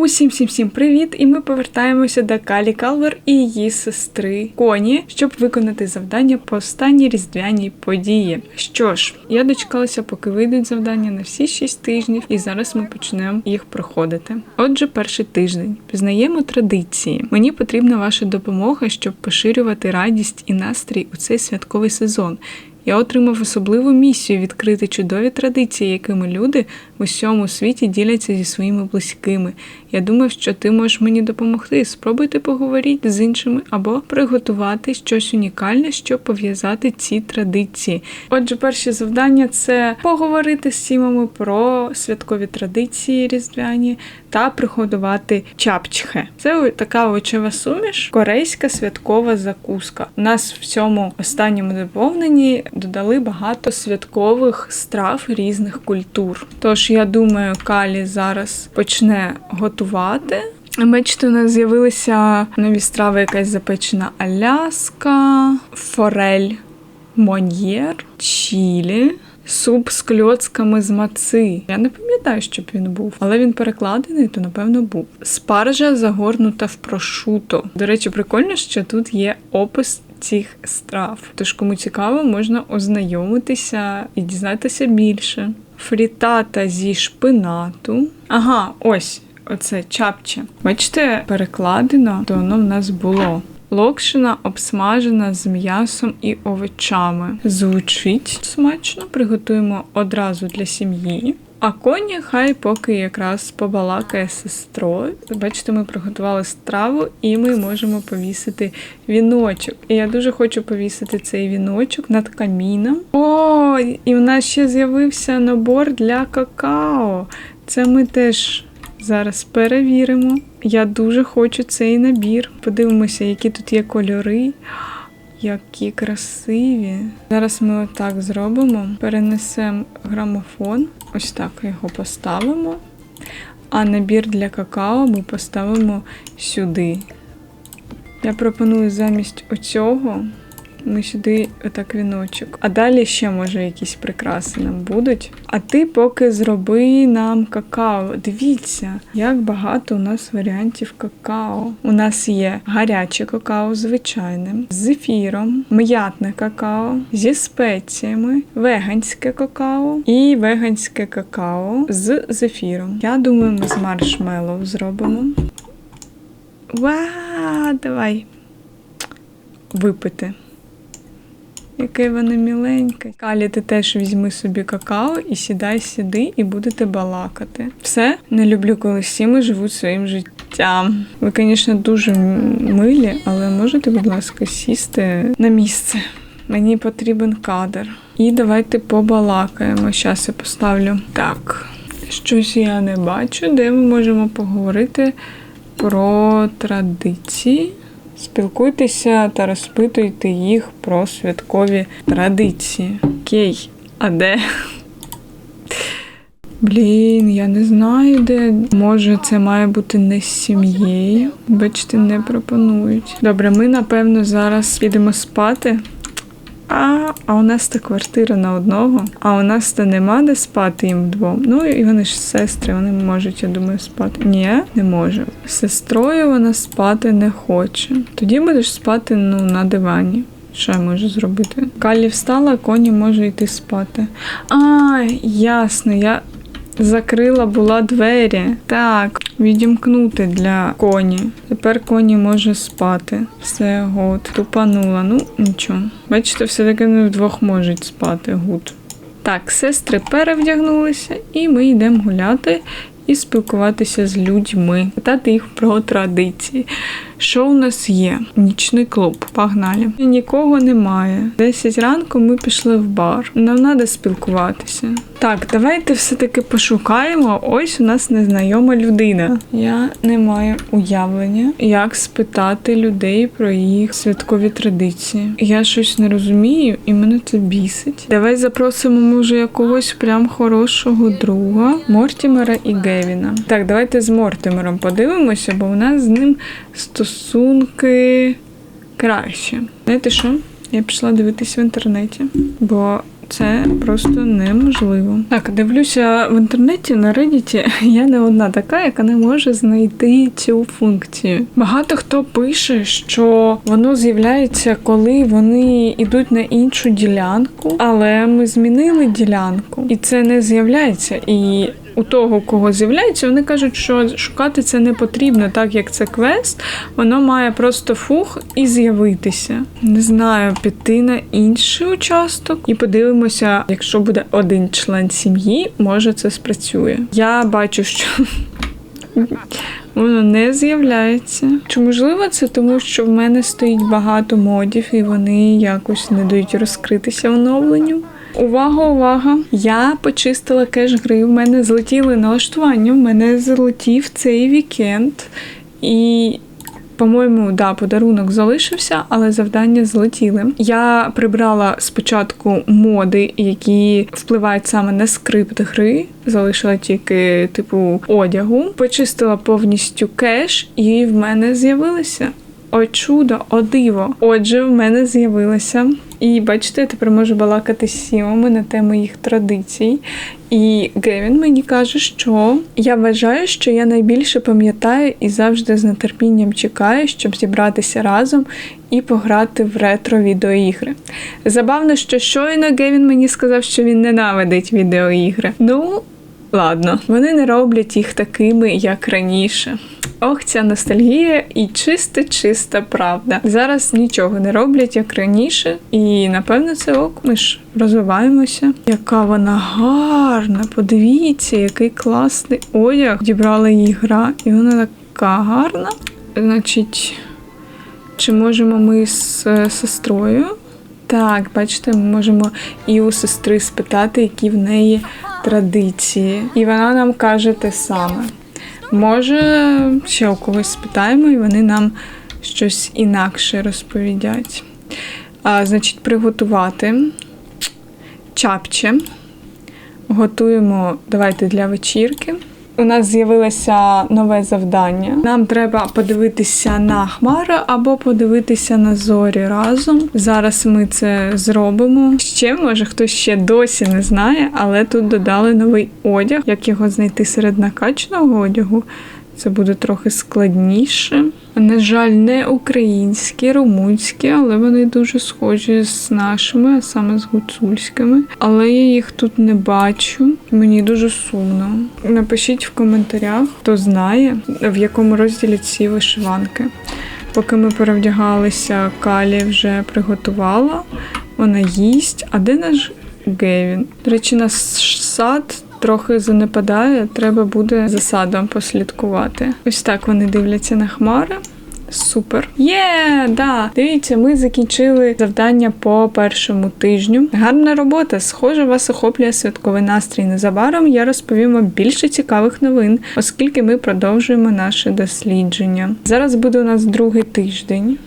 Усім всім всім привіт! І ми повертаємося до Калі Калвер і її сестри Коні, щоб виконати завдання по останній різдвяній події. Що ж, я дочекалася, поки вийдуть завдання на всі 6 тижнів, і зараз ми почнемо їх проходити. Отже, перший тиждень пізнаємо традиції. Мені потрібна ваша допомога, щоб поширювати радість і настрій у цей святковий сезон. Я отримав особливу місію відкрити чудові традиції, якими люди в усьому світі діляться зі своїми близькими. Я думав, що ти можеш мені допомогти. Спробуйте поговорити з іншими або приготувати щось унікальне, щоб пов'язати ці традиції. Отже, перше завдання це поговорити з сімами про святкові традиції різдвяні та приготувати чапчхе. Це така овочева суміш, корейська святкова закуска. У нас в цьому останньому доповненні додали багато святкових страв різних культур. Тож я думаю, Калі зараз почне готувати. Бачите, у нас з'явилися нові страви, якась запечена аляска, форель моньєр, чілі. Суп з кльоцками з маци. Я не пам'ятаю, щоб він був, але він перекладений, то напевно був. Спаржа загорнута в прошуто. До речі, прикольно, що тут є опис цих страв. Тож, кому цікаво, можна ознайомитися і дізнатися більше. Фрітата зі шпинату. Ага, ось оце чапче. Бачите, перекладено, то воно в нас було. Локшина обсмажена з м'ясом і овочами. Звучить смачно, приготуємо одразу для сім'ї. А коні хай поки якраз побалакає сестрою. Бачите, ми приготували страву і ми можемо повісити віночок. І я дуже хочу повісити цей віночок над каміном. О, і в нас ще з'явився набор для какао. Це ми теж зараз перевіримо. Я дуже хочу цей набір. Подивимося, які тут є кольори. Які красиві. Зараз ми отак зробимо. Перенесемо грамофон. Ось так його поставимо. А набір для какао ми поставимо сюди. Я пропоную замість оцього ми сюди отак віночок. А далі ще, може, якісь прикраси нам будуть. А ти поки зроби нам какао. Дивіться, як багато у нас варіантів какао. У нас є гаряче какао, звичайне, з зефіром, м'ятне какао, зі спеціями, веганське какао і веганське какао з зефіром. Я думаю, ми з маршмеллоу зробимо. Ва, давай випити. Яке воно міленьке. Калі, ти теж візьми собі какао і сідай сюди, і будете балакати. Все, не люблю, коли всі ми живуть своїм життям. Ви, звісно, дуже милі, але можете, будь ласка, сісти на місце. Мені потрібен кадр. І давайте побалакаємо. Зараз я поставлю. Так, щось я не бачу, де ми можемо поговорити про традиції. Спілкуйтеся та розпитуйте їх про святкові традиції. Окей, а де? Блін, я не знаю, де. Може, це має бути не з сім'єю. Бачите, не пропонують. Добре, ми напевно зараз підемо спати. А, а у нас та квартира на одного, а у нас та нема де спати їм вдвом. Ну і вони ж сестри, вони можуть, я думаю, спати. Ні, не може. З сестрою вона спати не хоче. Тоді будеш спати ну, на дивані. Що я можу зробити? Калі встала, коні може йти спати. А, ясно, я закрила була двері. Так, відімкнути для коні. Тепер коні може спати. Все, гуд. Тупанула. Ну, нічого. Бачите, все-таки вони вдвох можуть спати. Гуд. Так, сестри перевдягнулися, і ми йдемо гуляти і спілкуватися з людьми, питати їх про традиції. Що у нас є? Нічний клуб. Погнали. Нікого немає. Десять ранку ми пішли в бар. Нам треба спілкуватися. Так, давайте все-таки пошукаємо. Ось у нас незнайома людина. Я не маю уявлення, як спитати людей про їх святкові традиції. Я щось не розумію, і мене це бісить. Давай запросимо, може, якогось прям хорошого друга Мортімера і Гевіна. Так, давайте з Мортимером подивимося, бо у нас з ним стосунки краще. Знаєте що? Я пішла дивитись в інтернеті, бо Це просто неможливо. Так, дивлюся в інтернеті на Reddit, Я не одна така, яка не може знайти цю функцію. Багато хто пише, що воно з'являється, коли вони йдуть на іншу ділянку, але ми змінили ділянку, і це не з'являється. І у того, кого з'являється, вони кажуть, що шукати це не потрібно, так як це квест, воно має просто фух і з'явитися. Не знаю, піти на інший участок і подивимося, якщо буде один член сім'ї, може це спрацює. Я бачу, що. Воно не з'являється. Чи можливо це тому, що в мене стоїть багато модів, і вони якось не дають розкритися оновленню? Увага, увага! Я почистила кеш гри. В мене злетіли налаштування. В мене злетів цей вікенд. І. По-моєму, да, подарунок залишився, але завдання злетіли. Я прибрала спочатку моди, які впливають саме на скрипт гри. Залишила тільки типу одягу, почистила повністю кеш, і в мене з'явилися. О, чудо, о диво. Отже, в мене з'явилося. І бачите, я тепер можу балакати з сімами на тему їх традицій. І Гевін мені каже, що я вважаю, що я найбільше пам'ятаю і завжди з нетерпінням чекаю, щоб зібратися разом і пограти в ретро відеоігри. Забавно, що щойно Гевін мені сказав, що він ненавидить відеоігри. Ну, ладно, вони не роблять їх такими, як раніше. Ох, ця ностальгія і чиста, чиста правда. Зараз нічого не роблять як раніше, і напевно це ок. Ми ж розвиваємося. Яка вона гарна! Подивіться, який класний одяг. Дібрала її гра, і вона така гарна. Значить, чи можемо ми з сестрою? Так, бачите, ми можемо і у сестри спитати, які в неї традиції. І вона нам каже те саме. Може, ще у когось спитаємо, і вони нам щось інакше розповідять. А, Значить, приготувати чапче. Готуємо, давайте для вечірки. У нас з'явилося нове завдання. Нам треба подивитися на хмари або подивитися на зорі разом. Зараз ми це зробимо. Ще може хтось ще досі не знає, але тут додали новий одяг. Як його знайти серед накачного одягу? Це буде трохи складніше. На жаль, не українські, румунські, але вони дуже схожі з нашими, а саме з гуцульськими. Але я їх тут не бачу. Мені дуже сумно. Напишіть в коментарях, хто знає, в якому розділі ці вишиванки. Поки ми перевдягалися, Калі вже приготувала. Вона їсть. А де наш Гевін? До речі, наш сад трохи занепадає, треба буде за садом послідкувати. Ось так вони дивляться на хмари. Супер. Є, да. Дивіться, ми закінчили завдання по першому тижню. Гарна робота. Схоже, вас охоплює святковий настрій. Незабаром я розповім вам більше цікавих новин, оскільки ми продовжуємо наше дослідження. Зараз буде у нас другий тиждень.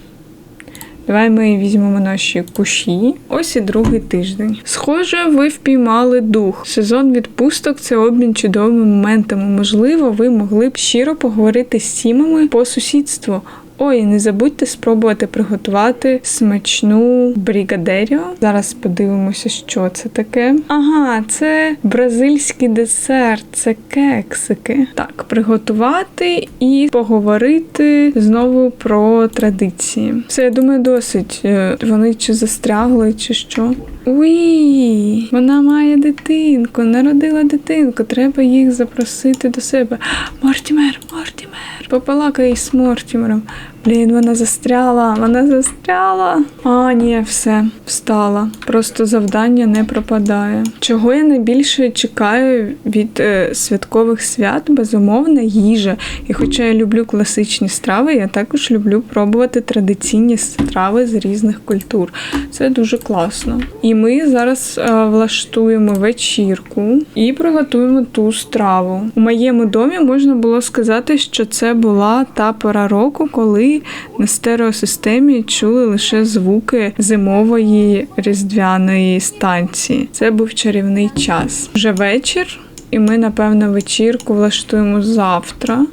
Давай ми візьмемо наші кущі. Ось і другий тиждень. Схоже, ви впіймали дух. Сезон відпусток це обмін чудовими моментами. Можливо, ви могли б щиро поговорити з сімами по сусідству. Ой, не забудьте спробувати приготувати смачну брігадеріо. Зараз подивимося, що це таке. Ага, це бразильський десерт, це кексики. Так, приготувати і поговорити знову про традиції. Це я думаю, досить. Е, вони чи застрягли, чи що. Уй, вона має дитинку, народила дитинку. Треба їх запросити до себе. Мортімер, Мортімер. Попалакай з Мортімером. Блін, вона застряла, вона застряла. А, ні, все, встала. Просто завдання не пропадає. Чого я найбільше чекаю від е, святкових свят, безумовно, їжа. І хоча я люблю класичні страви, я також люблю пробувати традиційні страви з різних культур. Це дуже класно. І ми зараз е, влаштуємо вечірку і приготуємо ту страву. У моєму домі можна було сказати, що це була та пора року, коли на стереосистемі чули лише звуки зимової різдвяної станції. Це був чарівний час. Вже вечір, і ми, напевно, вечірку влаштуємо завтра.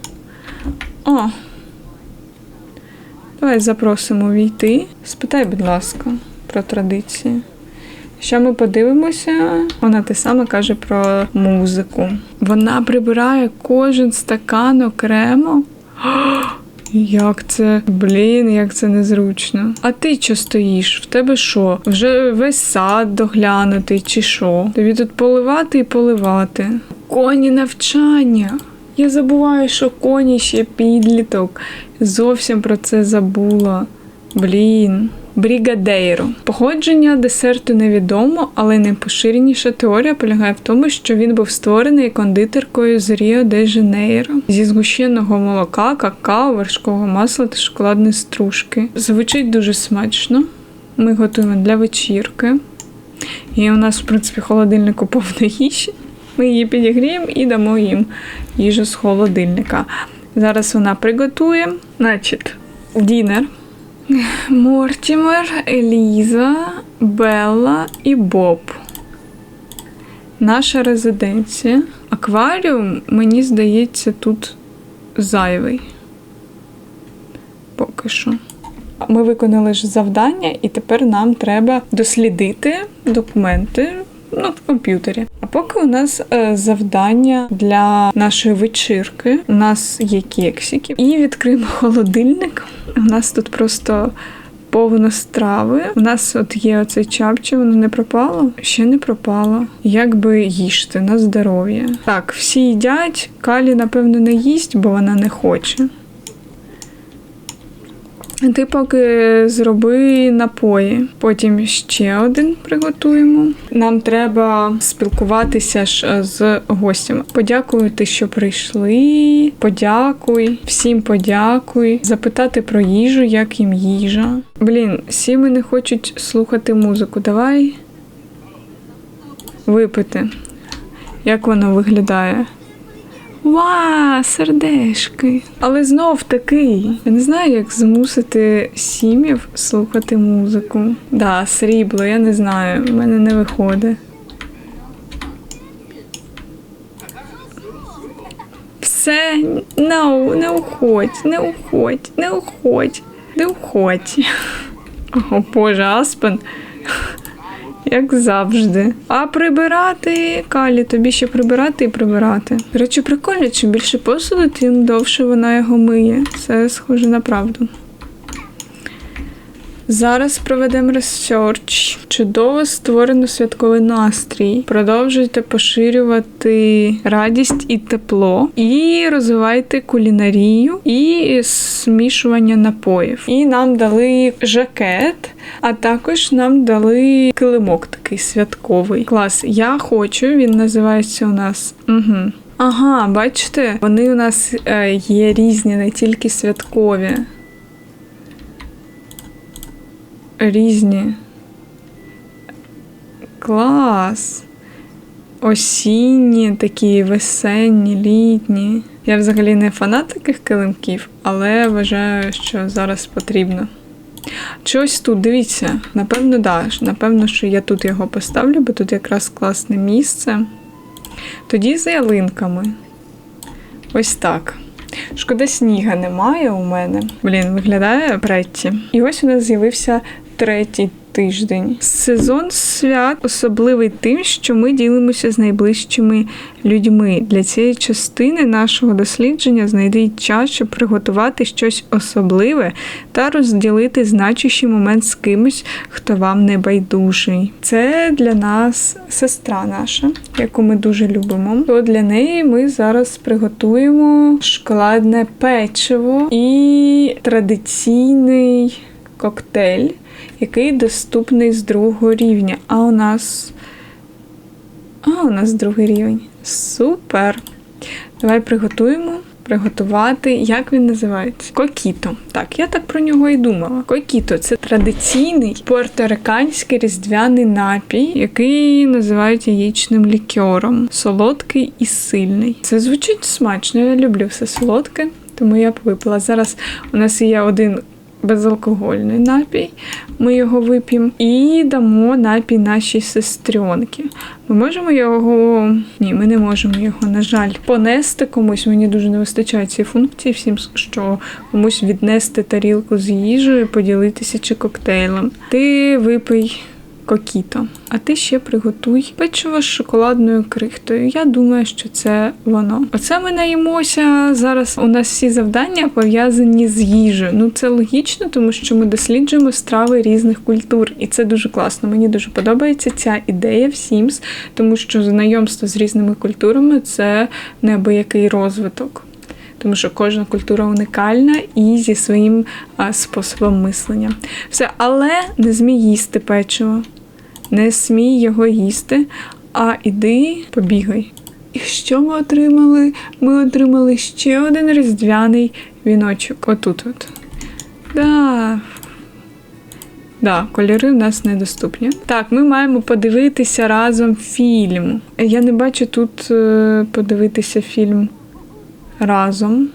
О! Давай запросимо війти. Спитай, будь ласка, про традиції. Що ми подивимося? Вона те саме каже про музику. Вона прибирає кожен стакан окремо. Як це, блін, як це незручно. А ти що стоїш? В тебе що? Вже весь сад доглянутий, чи що? Тобі тут поливати і поливати. Коні навчання. Я забуваю, що коні ще підліток. Зовсім про це забула. Блін. Брігадейро. Походження десерту невідомо, але найпоширеніша теорія полягає в тому, що він був створений кондитеркою з Ріо де Жанейро зі згущеного молока, какао, вершкового масла та шоколадної стружки. Звучить дуже смачно. Ми готуємо для вечірки. І у нас, в принципі, холодильнику повно їжі. Ми її підігріємо і дамо їм їжу з холодильника. Зараз вона приготує. Значить, дінер. Мортімер, Еліза, Белла і Боб. Наша резиденція. Акваріум, мені здається, тут зайвий. Поки що. Ми виконали ж завдання, і тепер нам треба дослідити документи ну, в комп'ютері. А поки у нас е, завдання для нашої вечірки. У нас є кексики. І відкриємо холодильник. У нас тут просто повно страви. У нас от є оцей чапче, воно не пропало? Ще не пропало. Як би їжте на здоров'я. Так, всі їдять. Калі, напевно, не їсть, бо вона не хоче. Ти поки зроби напої, потім ще один приготуємо. Нам треба спілкуватися ж е, з гостями. Подякувати, що прийшли. Подякуй, всім подякуй, запитати про їжу, як їм їжа. Блін, сіми не хочуть слухати музику. Давай випити. Як воно виглядає? Ва, сердешки. Але знов таки, я не знаю, як змусити сім'їв слухати музику. Да, срібло, я не знаю, в мене не виходить. Все, no, не уходь, не уходь, не уходь, не уходь. О Боже, Аспен. Як завжди. А прибирати Калі, тобі ще прибирати і прибирати. До речі, прикольно, чим більше посуду, тим довше вона його миє. Це схоже на правду. Зараз проведемо ресерч. Чудово створено святковий настрій. Продовжуйте поширювати радість і тепло, і розвивайте кулінарію і змішування напоїв. І нам дали жакет, а також нам дали килимок такий святковий. Клас. Я хочу, він називається у нас. Угу. Ага, бачите, вони у нас е, є різні, не тільки святкові. Різні. Клас. Осінні, такі весенні, літні. Я взагалі не фанат таких килимків, але вважаю, що зараз потрібно. Чогось тут, дивіться, напевно, да, напевно, що я тут його поставлю, бо тут якраз класне місце. Тоді за ялинками. Ось так. Шкода, сніга немає у мене. Блін, виглядає претті. І ось у нас з'явився третій тиждень. Сезон свят особливий тим, що ми ділимося з найближчими людьми. Для цієї частини нашого дослідження знайдіть час, щоб приготувати щось особливе та розділити значущий момент з кимось, хто вам не байдужий. Це для нас сестра наша, яку ми дуже любимо. То для неї ми зараз приготуємо шоколадне печиво і традиційний коктейль, який доступний з другого рівня. А у нас. А, у нас другий рівень. Супер! Давай приготуємо. Приготувати, як він називається? Кокіто. Так, я так про нього і думала. Кокіто це традиційний пуерториканський різдвяний напій, який називають яєчним лікером. Солодкий і сильний. Це звучить смачно, я люблю все солодке, тому я б випила. Зараз у нас є один безалкогольний напій, ми його вип'ємо і дамо напій нашій сестренці. Ми можемо його. Ні, ми не можемо його, на жаль, понести комусь. Мені дуже не вистачає цієї функції, всім, що комусь віднести тарілку з їжею, поділитися чи коктейлем. Ти випий кокіто. А ти ще приготуй печиво з шоколадною крихтою. Я думаю, що це воно. Оце ми наїмося. Зараз у нас всі завдання пов'язані з їжею. Ну це логічно, тому що ми досліджуємо страви різних культур, і це дуже класно. Мені дуже подобається ця ідея в Sims, тому що знайомство з різними культурами це неабиякий розвиток. Тому що кожна культура унікальна і зі своїм а, способом мислення. Все, але не змій їсти печиво, не смій його їсти, а іди побігай. І що ми отримали? Ми отримали ще один різдвяний віночок. Отут от. Да. Да, кольори в нас недоступні. Так, ми маємо подивитися разом фільм. Я не бачу тут е, подивитися фільм разом.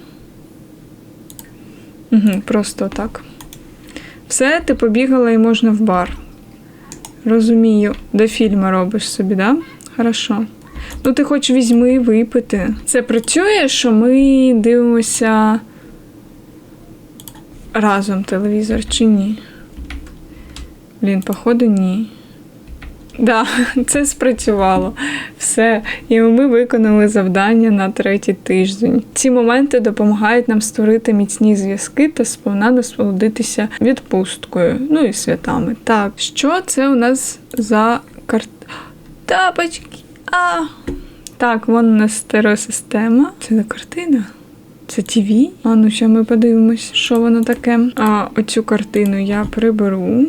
Угу, просто так. Все, ти побігала і можна в бар. Розумію, до фільму робиш собі, да? Хорошо. Ну, ти хоч візьми випити. Це працює, що ми дивимося разом телевізор чи ні? Блін, походу, ні. Да, це спрацювало. Все. І ми виконали завдання на третій тиждень. Ці моменти допомагають нам створити міцні зв'язки та сповна насолодитися відпусткою. Ну і святами. Так, що це у нас за карт... Тапочки. А. Так, вон у нас стереосистема. Це не картина. Це ТВ? А ну ще ми подивимось, що воно таке. А оцю картину я приберу.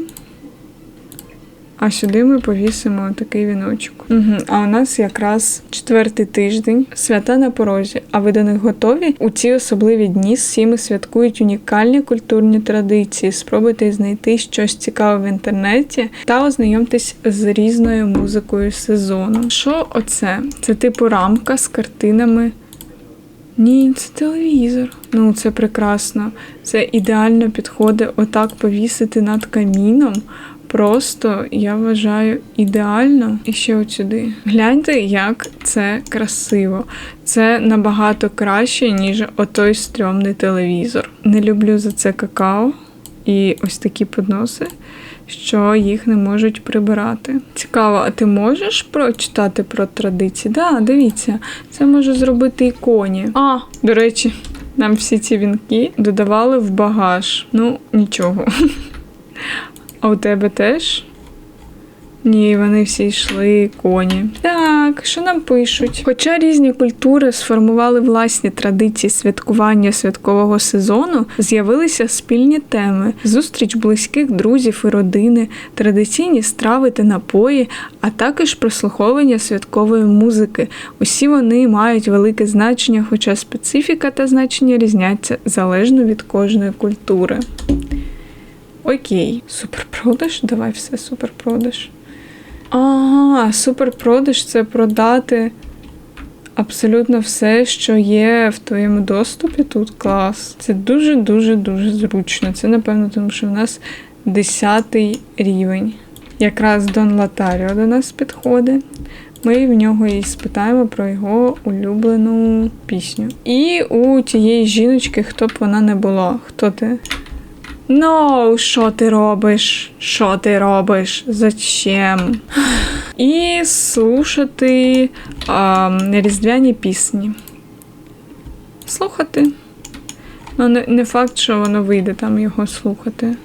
А сюди ми повісимо такий віночок. Угу. А у нас якраз четвертий тиждень, свята на порозі. А ви до них готові? У ці особливі дні сіми святкують унікальні культурні традиції. Спробуйте знайти щось цікаве в інтернеті та ознайомтесь з різною музикою сезону. Що оце? Це типу рамка з картинами. Ні, це телевізор. Ну, це прекрасно. Це ідеально підходить отак повісити над каміном. Просто я вважаю ідеально і ще от сюди. Гляньте, як це красиво. Це набагато краще, ніж отой стрьомний телевізор. Не люблю за це какао і ось такі подноси, що їх не можуть прибирати. Цікаво, а ти можеш прочитати про традиції? Да, дивіться, це може зробити і коні. А, до речі, нам всі ці вінки додавали в багаж. Ну, нічого. А у тебе теж? Ні, вони всі йшли коні. Так, що нам пишуть? Хоча різні культури сформували власні традиції святкування святкового сезону, з'явилися спільні теми: зустріч близьких друзів і родини, традиційні страви та напої, а також прослуховування святкової музики. Усі вони мають велике значення, хоча специфіка та значення різняться залежно від кожної культури. Окей, суперпродаж? Давай все суперпродаж. Ага, суперпродаж це продати абсолютно все, що є в твоєму доступі. Тут клас. Це дуже-дуже дуже зручно. Це, напевно, тому що в нас 10 рівень. Якраз Дон Латаріо до нас підходить. Ми в нього і спитаємо про його улюблену пісню. І у тієї жіночки, хто б вона не була. Хто ти? Ну, що ти робиш? Що ти робиш? Зачем? І слушати а, різдвяні пісні. Слухати. Ну, не, не факт, що воно вийде там його слухати.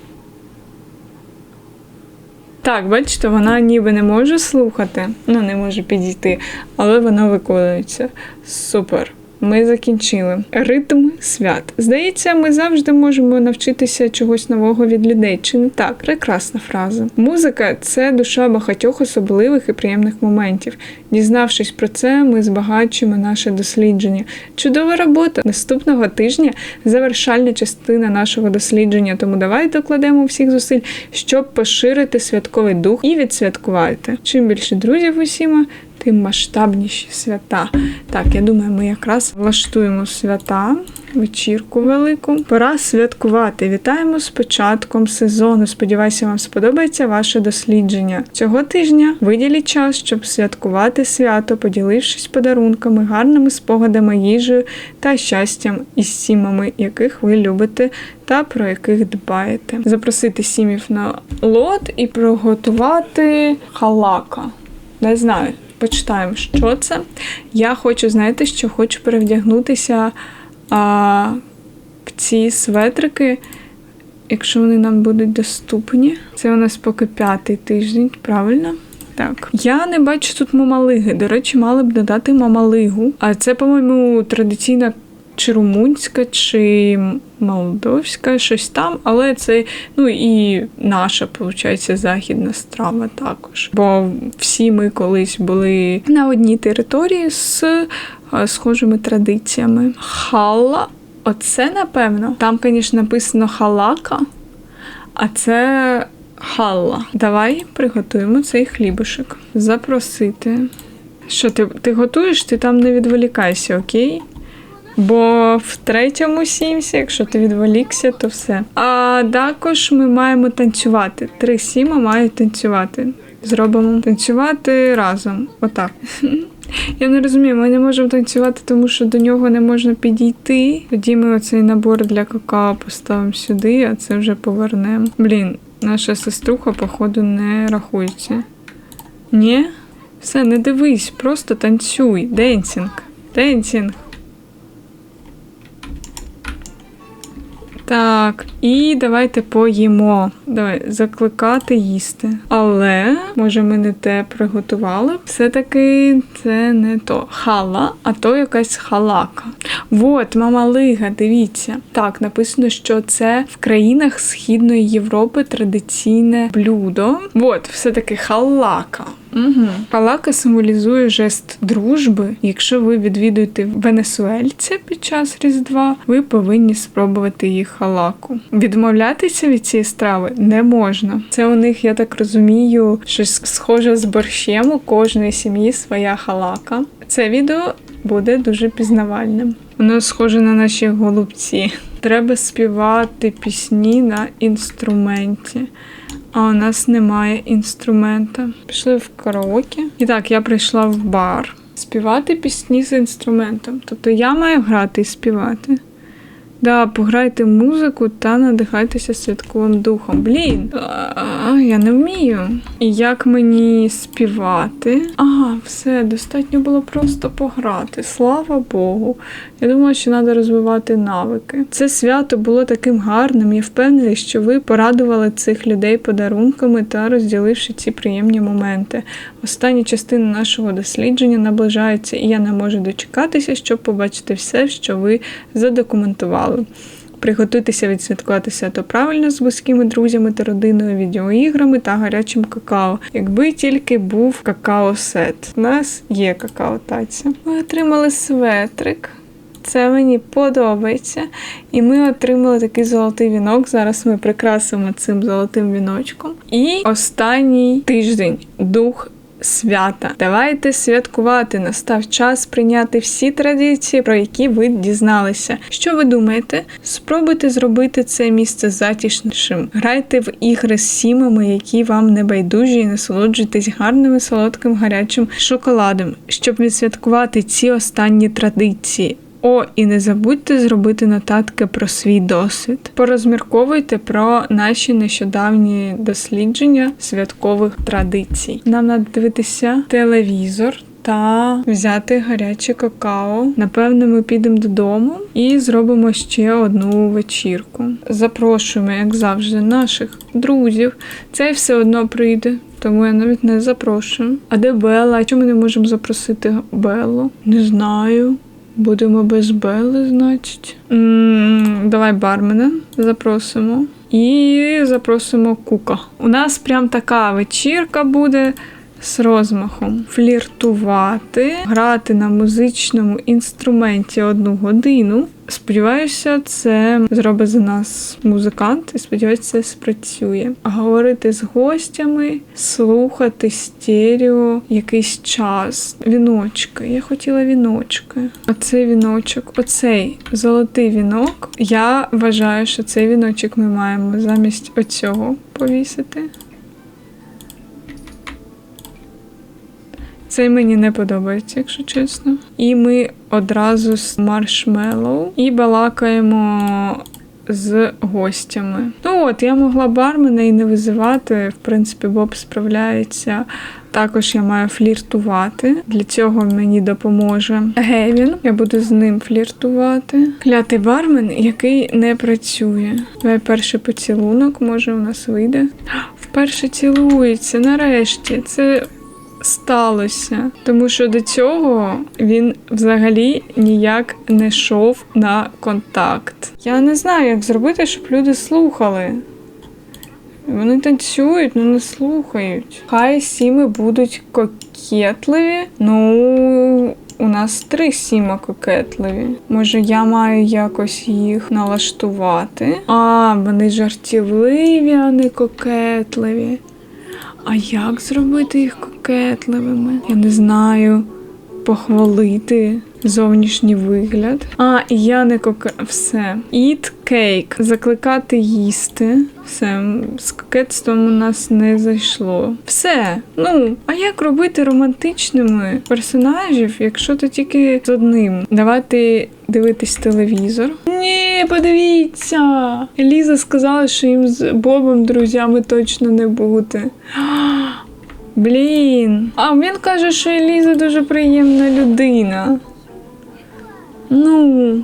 Так, бачите, вона ніби не може слухати, ну не може підійти, але воно виконується. Супер. Ми закінчили ритм свят. Здається, ми завжди можемо навчитися чогось нового від людей. Чи не так? Прекрасна фраза. Музика це душа багатьох особливих і приємних моментів. Дізнавшись про це, ми збагачуємо наше дослідження. Чудова робота наступного тижня завершальна частина нашого дослідження. Тому давайте докладемо всіх зусиль, щоб поширити святковий дух і відсвяткувати. Чим більше друзів усіма, тим масштабніші свята. Так, я думаю, ми якраз влаштуємо свята. Вечірку велику. Пора святкувати. Вітаємо з початком сезону. Сподіваюся, вам сподобається ваше дослідження. Цього тижня виділіть час, щоб святкувати свято, поділившись подарунками, гарними спогадами, їжею та щастям із сімами, яких ви любите та про яких дбаєте. Запросити сімів на лот і приготувати халака. Не знаю, почитаємо, що це. Я хочу, знаєте, що хочу перевдягнутися а, в ці светрики, якщо вони нам будуть доступні. Це у нас поки п'ятий тиждень, правильно? Так. Я не бачу тут мамалиги. До речі, мали б додати мамалигу. А це, по-моєму, традиційна чи румунська, чи молдовська, щось там, але це ну і наша, виходить, західна страва також. Бо всі ми колись були на одній території з е, схожими традиціями. Халла, оце напевно. Там, звісно, написано халака, а це. Халла. Давай приготуємо цей хлібушек. Запросити. Що ти ти готуєш? Ти там не відволікайся, окей? Бо в третьому сімсі, якщо ти відволікся, то все. А також ми маємо танцювати. Три сіма мають танцювати. Зробимо танцювати разом. Отак. Я не розумію, ми не можемо танцювати, тому що до нього не можна підійти. Тоді ми оцей набор для какао поставимо сюди, а це вже повернемо. Блін, наша сеструха, походу, не рахується. Ні? Все, не дивись, просто танцюй. Денсінг. Денсінг. Так, і давайте поїмо. Давай закликати їсти. Але, може, ми не те приготували. Все-таки це не то хала, а то якась халака. Вот, мама Лига, дивіться. Так, написано, що це в країнах Східної Європи традиційне блюдо. Вот, все-таки халака. Угу. Халака символізує жест дружби. Якщо ви відвідуєте венесуельця під час Різдва, ви повинні спробувати їх халаку. Відмовлятися від цієї страви не можна. Це у них, я так розумію, щось схоже з борщем. У кожної сім'ї своя халака. Це відео буде дуже пізнавальним. Воно схоже на наші голубці. Треба співати пісні на інструменті. А у нас немає інструмента. Пішли в караоке. І так, я прийшла в бар. Співати пісні з інструментом. Тобто я маю грати і співати. Да, пограйте музику та надихайтеся святковим духом. Блін, а, я не вмію. І як мені співати? Ага, все, достатньо було просто пограти. Слава Богу. Я думала, що треба розвивати навики. Це свято було таким гарним. Я впевнена, що ви порадували цих людей подарунками та розділивши ці приємні моменти. Остання частина нашого дослідження наближається, і я не можу дочекатися, щоб побачити все, що ви задокументували. Приготуйтеся відсвяткувати свято правильно з близькими друзями та родиною, відеоіграми та гарячим какао. Якби тільки був какао-сет. У нас є какао-таця. Ми отримали светрик. Це мені подобається. І ми отримали такий золотий вінок. Зараз ми прикрасимо цим золотим віночком. І останній тиждень дух свята. Давайте святкувати. Настав час прийняти всі традиції, про які ви дізналися. Що ви думаєте? Спробуйте зробити це місце затішнішим. Грайте в ігри з сімами, які вам не байдужі, і насолоджуйтесь гарним солодким гарячим шоколадом, щоб відсвяткувати ці останні традиції. О, і не забудьте зробити нотатки про свій досвід. Порозмірковуйте про наші нещодавні дослідження святкових традицій. Нам треба дивитися телевізор. Та взяти гаряче какао. Напевно, ми підемо додому і зробимо ще одну вечірку. Запрошуємо, як завжди, наших друзів. Цей все одно прийде, тому я навіть не запрошую. А де Белла? Чому ми не можемо запросити Беллу? Не знаю. Будемо без Бели, значить. Давай бармена запросимо. І запросимо Кука. У нас прям така вечірка буде з розмахом. Фліртувати, грати на музичному інструменті одну годину. Сподіваюся, це зробить за нас музикант, і сподіваюся, це спрацює. Говорити з гостями, слухати стерео якийсь час. Віночки. Я хотіла віночки. Оцей віночок, оцей золотий вінок. Я вважаю, що цей віночок ми маємо замість оцього повісити. Цей мені не подобається, якщо чесно. І ми одразу з маршмеллоу і балакаємо з гостями. Ну от, я могла бармена і не визивати. В принципі, Боб справляється. Також я маю фліртувати. Для цього мені допоможе Гевін. Я буду з ним фліртувати. Клятий бармен, який не працює. Давай перший поцілунок, може, у нас вийде. Вперше цілується, нарешті. Це сталося. Тому що до цього він взагалі ніяк не йшов на контакт. Я не знаю, як зробити, щоб люди слухали. Вони танцюють, але не слухають. Хай сіми будуть кокетливі. Ну, у нас три сіма кокетливі. Може, я маю якось їх налаштувати. А, вони жартівливі, а не кокетливі. А як зробити їх кокетливими? Я не знаю. Похвалити зовнішній вигляд. А, я не коке... Все. Eat cake. Закликати їсти. Все. З кокетством у нас не зайшло. Все. Ну, а як робити романтичними персонажів, якщо то тільки з одним? Давайте дивитись телевізор. Ні, подивіться! Еліза сказала, що їм з Бобом друзями точно не бути. Блін. А він каже, що Еліза дуже приємна людина. Ну.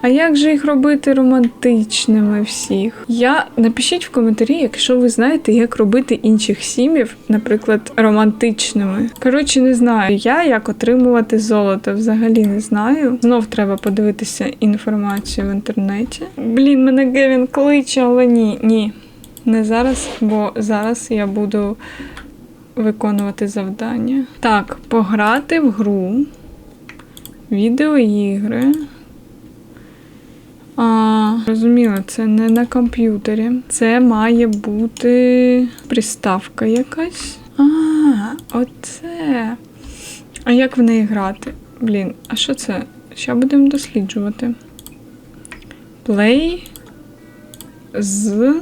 А як же їх робити романтичними всіх? Я напишіть в коментарі, якщо ви знаєте, як робити інших сім'їв, наприклад, романтичними. Коротше, не знаю. Я як отримувати золото взагалі не знаю. Знов треба подивитися інформацію в інтернеті. Блін, мене Гевін кличе, але ні, ні. Не зараз, бо зараз я буду виконувати завдання. Так, пограти в гру, відеоігри. А, Розуміло, це не на комп'ютері. Це має бути приставка якась. А, оце. А як в неї грати? Блін, а що це? Ще будемо досліджувати. Play з.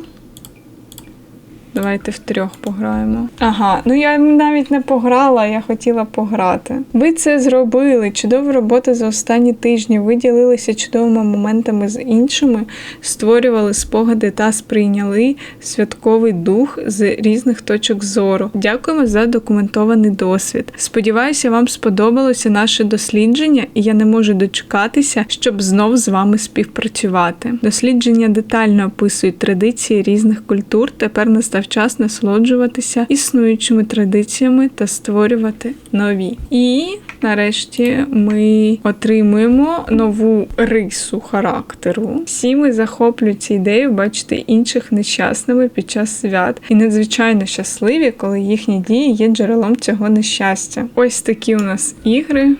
Давайте втрьох пограємо. Ага, ну я навіть не пограла, я хотіла пограти. Ви це зробили. Чудова робота за останні тижні. Ви ділилися чудовими моментами з іншими, створювали спогади та сприйняли святковий дух з різних точок зору. Дякуємо за документований досвід. Сподіваюся, вам сподобалося наше дослідження, і я не можу дочекатися, щоб знов з вами співпрацювати. Дослідження детально описують традиції різних культур. Тепер настав час насолоджуватися існуючими традиціями та створювати нові. І нарешті ми отримуємо нову рису характеру. Всі ми захоплюються ідеєю бачити інших нещасними під час свят і надзвичайно щасливі, коли їхні дії є джерелом цього нещастя. Ось такі у нас ігри.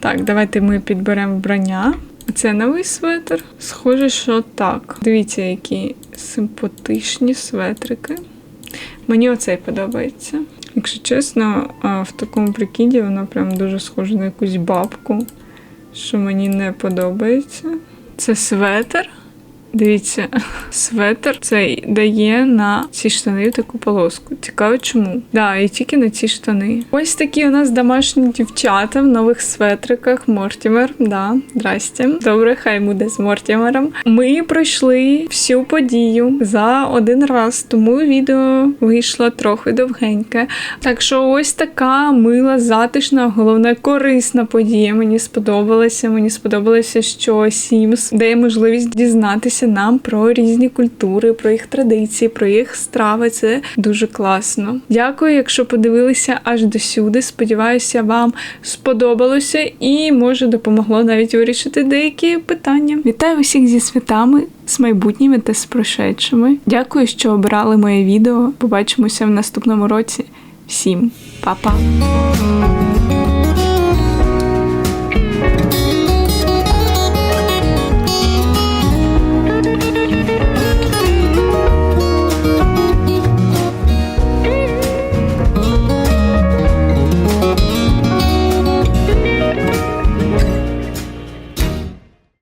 Так, давайте ми підберемо вбрання. Це новий светр. Схоже, що так. Дивіться, які симпатичні светрики. Мені оцей подобається. Якщо чесно, в такому прикиді вона прям дуже схоже на якусь бабку, що мені не подобається. Це светр. Дивіться, светр цей дає на ці штани таку полоску. Цікаво, чому? Да, і тільки на ці штани. Ось такі у нас домашні дівчата в нових светриках. Мортімер. Да, здрасте. Добре, хай буде з Мортімером. Ми пройшли всю подію за один раз, тому відео вийшло трохи довгеньке. Так що ось така мила, затишна, головне корисна подія. Мені сподобалося. Мені сподобалося, що Sims дає можливість дізнатися нам про різні культури, про їх традиції, про їх страви. Це дуже класно. Дякую, якщо подивилися аж до сюди. Сподіваюся, вам сподобалося і може допомогло навіть вирішити деякі питання. Вітаю усіх зі святами. З майбутніми та з прошедшими. Дякую, що обрали моє відео. Побачимося в наступному році. Всім па-па!